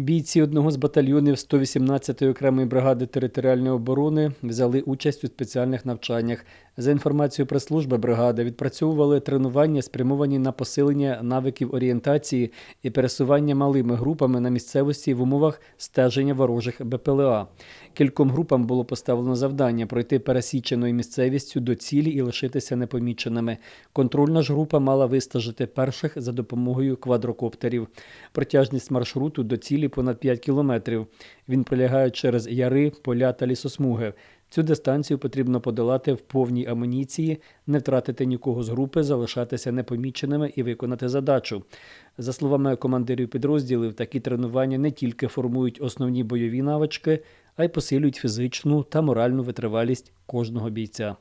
Бійці одного з батальйонів 118-ї окремої бригади територіальної оборони взяли участь у спеціальних навчаннях. За інформацією прес-служби бригади, відпрацьовували тренування, спрямовані на посилення навиків орієнтації і пересування малими групами на місцевості в умовах стеження ворожих БПЛА. Кільком групам було поставлено завдання пройти пересіченою місцевістю до цілі і лишитися непоміченими. Контрольна ж група мала вистежити перших за допомогою квадрокоптерів. Протяжність маршруту до цілі понад 5 кілометрів. Він пролягає через яри, поля та лісосмуги. Цю дистанцію потрібно подолати в повній амуніції, не втратити нікого з групи, залишатися непоміченими і виконати задачу. За словами командирів підрозділів, такі тренування не тільки формують основні бойові навички, а й посилюють фізичну та моральну витривалість кожного бійця.